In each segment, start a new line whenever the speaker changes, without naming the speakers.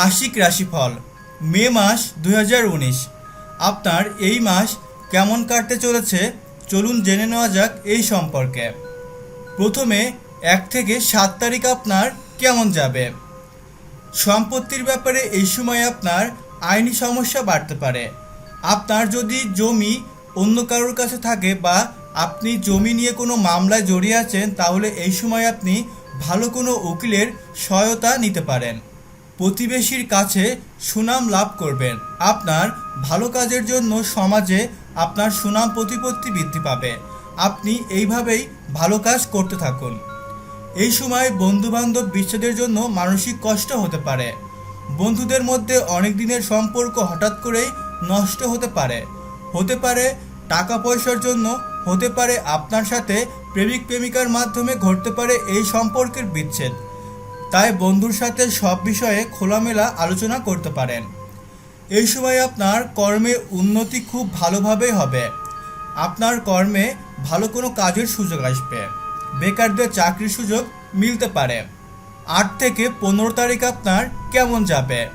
মাসিক রাশিফল, মে মাস দু হাজার উনিশ। আপনার এই মাস কেমন কাটতে চলেছে? চলুন জেনে নেওয়া যাক এই সম্পর্কে। প্রথমে এক থেকে সাত তারিখ আপনার কেমন যাবে? সম্পত্তির ব্যাপারে এই সময় আপনার আইনি সমস্যা বাড়তে পারে। আপনার যদি জমি অন্য কারোর কাছে থাকে বা আপনি জমি নিয়ে কোনো মামলায় জড়িয়ে আছেন, তাহলে এই সময় আপনি ভালো কোনো উকিলের সহায়তা নিতে পারেন। প্রতিবেশীর কাছে সুনাম লাভ করবেন। আপনার ভালো কাজের জন্য সমাজে আপনার সুনাম প্রতিপত্তি বৃদ্ধি পাবে। আপনি এইভাবেই ভালো কাজ করতে থাকুন। এই সময় বন্ধুবান্ধব বিচ্ছেদের জন্য মানসিক কষ্ট হতে পারে। বন্ধুদের মধ্যে অনেক দিনের সম্পর্ক হঠাৎ করেই নষ্ট হতে পারে। হতে পারে টাকা পয়সার জন্য, হতে পারে আপনার সাথে প্রেমিক প্রেমিকার মাধ্যমে ঘটতে পারে এই সম্পর্কের বিচ্ছেদ। তাই বন্ধুর সাথে সব বিষয়ে খোলামেলা আলোচনা করতে পারেন। এই সময় আপনার কর্মে উন্নতি খুব ভালোভাবেই হবে। আপনার কর্মে ভালো কোনো কাজের সুযোগ আসবে। বেকারদের চাকরির সুযোগ মিলতে পারে। আট থেকে পনেরো তারিখ আপনার কেমন যাবে?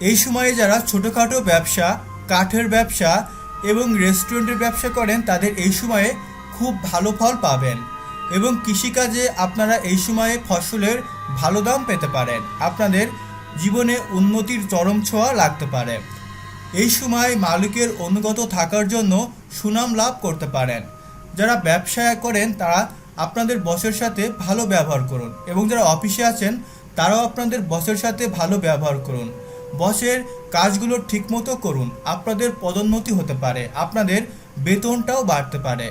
এই সময়ে যারা ছোটোখাটো ব্যবসা, কাঠের ব্যবসা এবং রেস্টুরেন্টের ব্যবসা করেন, তাদের এই সময়ে খুব ভালো ফল পাবেন। এবং কৃষিকাজে আপনারা এই সময়ে ফসলের ভালো দাম পেতে পারেন। আপনাদের জীবনে উন্নতির চরম ছোঁয়া লাগতে পারে। এই সময় মালিকের অনুগত থাকার জন্য সুনাম লাভ করতে পারেন। যারা ব্যবসা করেন, তারা আপনাদের বসের সাথে ভালো ব্যবহার করুন এবং যারা অফিসে আছেন, তারাও আপনাদের বসের সাথে ভালো ব্যবহার করুন। বসের কাজগুলো ঠিকমতো করুন, আপনাদের পদোন্নতি হতে পারে, আপনাদের বেতনটাও বাড়তে পারে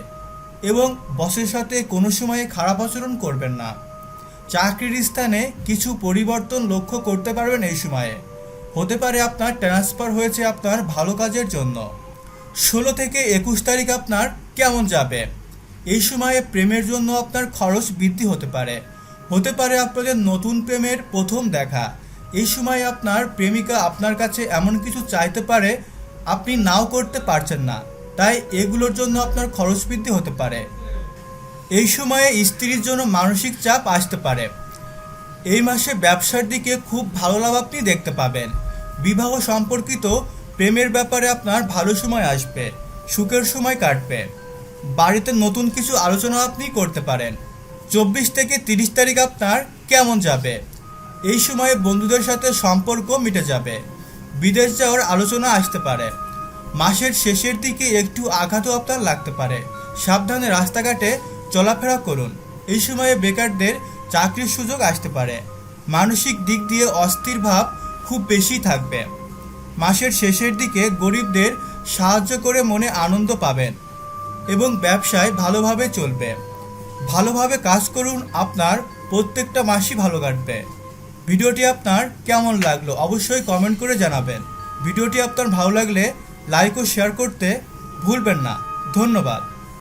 এবং বসের সাথে কোনো সময়ে খারাপ আচরণ করবেন না। চাকরির স্থানে কিছু পরিবর্তন লক্ষ্য করতে পারবেন এই সময়ে। হতে পারে আপনার ট্রান্সফার হয়েছে আপনার ভালো কাজের জন্য। ষোলো থেকে একুশ তারিখ আপনার কেমন যাবে? এই সময়ে প্রেমের জন্য আপনার খরচ বৃদ্ধি হতে পারে। হতে পারে আপনাদের নতুন প্রেমের প্রথম দেখা। এই সময় আপনার প্রেমিকা আপনার কাছে এমন কিছু চাইতে পারে আপনি নাও করতে পারছেন না। তাই এগুলোর জন্য আপনার খরচ বৃদ্ধি হতে পারে। এই সময়ে স্ত্রীর জন্য মানসিক চাপ আসতে পারে। এই মাসে ব্যবসার দিকে খুব ভালো লাভ আপনি দেখতে পাবেন। বিবাহ সম্পর্কিত প্রেমের ব্যাপারে আপনার ভালো সময় আসবে, সুখের সময় কাটবে। বাড়িতে নতুন কিছু আলোচনা আপনি করতে পারেন। চব্বিশ থেকে তিরিশ তারিখ আপনার কেমন যাবে? এই সময়ে বন্ধুদের সাথে সম্পর্ক মিটে যাবে। বিদেশ যাওয়ার আলোচনা আসতে পারে। মাসের শেষের দিকে একটু আঘাতও আপনার লাগতে পারে। সাবধানে রাস্তাঘাটে চলাফেরা করুন। এই সময়ে বেকারদের চাকরির সুযোগ আসতে পারে। মানসিক দিক দিয়ে অস্থির ভাব খুব বেশি থাকবে। মাসের শেষের দিকে গরিবদের সাহায্য করে মনে আনন্দ পাবেন এবং ব্যবসায় ভালোভাবে চলবে। ভালোভাবে কাজ করুন আপনার প্রত্যেকটা মাসই ভালো কাটবে। ভিডিওটি আপনার কেমন লাগল অবশ্যই কমেন্ট করে জানাবেন। ভিডিওটি আপনার ভালো লাগলে লাইক ও শেয়ার করতে ভুলবেন না। ধন্যবাদ।